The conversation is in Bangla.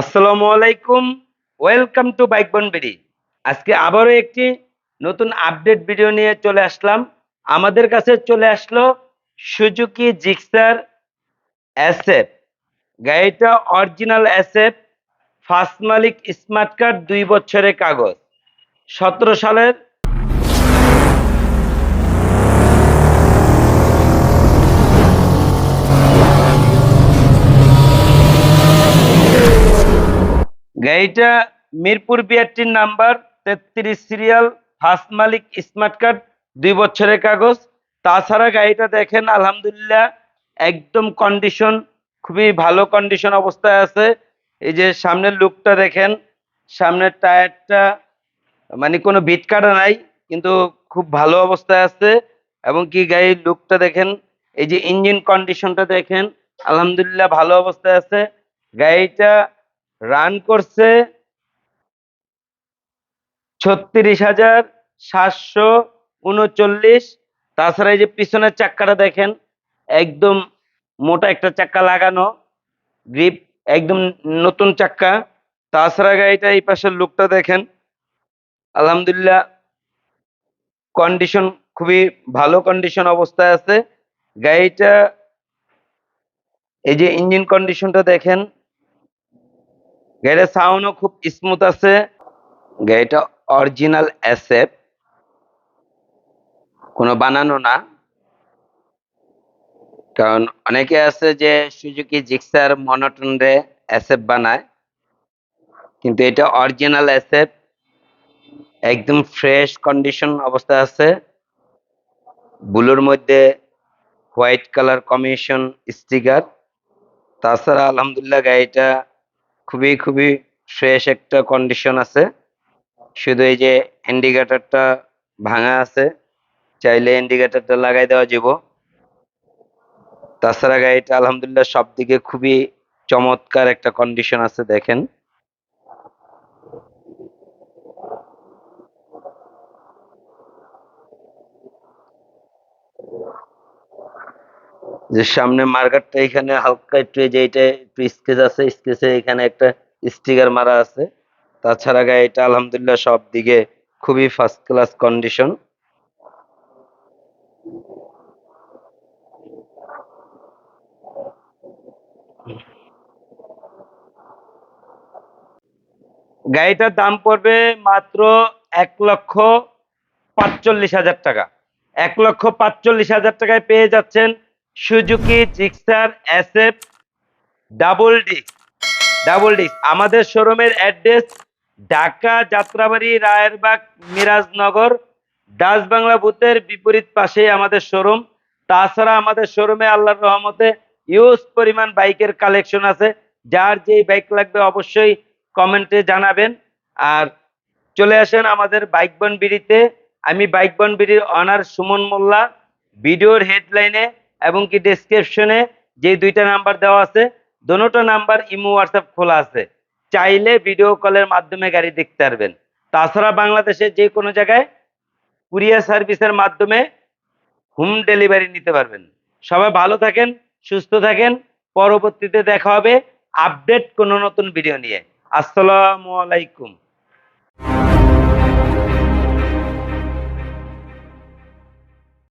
আসসালামু আলাইকুম, ওয়েলকাম টু বাইক বনবেরি আজকে আবারও একটি নতুন আপডেট ভিডিও নিয়ে চলে আসলাম। আমাদের কাছে চলে আসলো সুজুকি জিক্সার অ্যাসেপ গাড়িটা অরিজিনাল অ্যাসেপ ফার্স্ট মালিক স্মার্ট কার্ড, দুই বছরের কাগজ। সতেরো সালের গাড়িটা মিরপুর বিআরটির নাম্বার, তেত্রিশ সিরিয়াল ফার্স্ট মালিক স্মার্ট কার্ড দুই বছরের কাগজ। তাছাড়া গাড়িটা দেখেন, আলহামদুলিল্লাহ, একদম কন্ডিশন খুবই ভালো কন্ডিশন অবস্থায় আছে। এই যে সামনের লুকটা দেখেন, সামনের টায়ারটা মানে কোনো বিট কাটা নাই, কিন্তু খুব ভালো অবস্থায় আছে। এবং কি গাড়ির লুকটা দেখেন, এই যে ইঞ্জিন কন্ডিশনটা দেখেন, আলহামদুলিল্লাহ ভালো অবস্থায় আছে। গাড়িটা রান করছে ছত্রিশ হাজার সাতশো উনচল্লিশ। তাছাড়া এই যে পিছনের চাক্কাটা দেখেন, একদম মোটা একটা চাক্কা লাগানো গ্রিপ একদম নতুন চাক্কা। তাছাড়া গাড়িটা এই পাশের লুকটা দেখেন, আলহামদুলিল্লাহ কন্ডিশন খুবই ভালো কন্ডিশন অবস্থায় আছে। গাড়িটা এই যে ইঞ্জিন কন্ডিশনটা দেখেন গাড়িটার সাউন্ডও খুব স্মুথ আছে। গাড়িটা অরিজিনাল অ্যাসেপ কোনো বানানো না। কারণ অনেকে আছে যে সুজুকি জিক্সার মনোটন রে অ্যাসেপ বানায়। কিন্তু এটা অরিজিনাল অ্যাসেপ একদম ফ্রেশ কন্ডিশন অবস্থায় আছে। ব্লুর মধ্যে হোয়াইট কালার কমিশন স্টিকার। তাছাড়া আলহামদুলিল্লাহ গাড়িটা খুবই খুবই ফ্রেশ একটা কন্ডিশন আছে। শুধু এই যে ইন্ডিকেটরটা ভাঙা আছে, চাইলে ইন্ডিকেটরটা লাগাই দেওয়া যাব তাছাড়া গাড়িটা আলহামদুলিল্লাহ সব দিকে খুবই চমৎকার একটা কন্ডিশন আছে, দেখেন। যে সামনে মার্কারটা এখানে হালকা একটু যে এটা একটু স্কেচ আছে স্কেচে এখানে একটা স্টিকার মারা আছে। তাছাড়া গাড়িটা আলহামদুলিল্লাহ সব দিকে খুবই ফার্স্ট ক্লাস কন্ডিশন গাড়িটার দাম পড়বে মাত্র এক লক্ষ পাঁচচল্লিশ হাজার টাকা। এক লক্ষ পাঁচচল্লিশ হাজার টাকায় পেয়ে যাচ্ছেন Suzuki, Gixxer, SF, double disc double disc আমাদের শোরুমের অ্যাড্রেস ঢাকা, যাত্রাবাড়ি, রায়েরবাগ, মিরাজনগর ডাচ বাংলা বুথের বিপরীত পাশেই আমাদের শোরুম। তাছাড়া আমাদের শোরুমে আল্লাহর রহমতে ইউজ পরিমাণ বাইকের কালেকশন আছে। যার যেই বাইক লাগবে অবশ্যই কমেন্টে জানাবেন। আর চলে আসেন আমাদের বাইক বন বিড়িতে। আমি বাইক বন বিড়ির অনার সুমন মোল্লা। ভিডিওর হেডলাইনে এবং কি ডেসক্রিপশনে যে দুইটা নাম্বার দেওয়া আছে দোনোটা নাম্বার ইমো হোয়াটসঅ্যাপ খোলা আছে। চাইলে ভিডিও কলের মাধ্যমে গাড়ি দেখতে পারবেন। তাছাড়া বাংলাদেশের যে কোনো জায়গায় কুরিয়ার সার্ভিসের মাধ্যমে হোম ডেলিভারি নিতে পারবেন। সবাই ভালো থাকেন, সুস্থ থাকেন। পরবর্তীতে দেখা হবে আপডেট কোনো নতুন ভিডিও নিয়ে। আসসালামু আলাইকুম।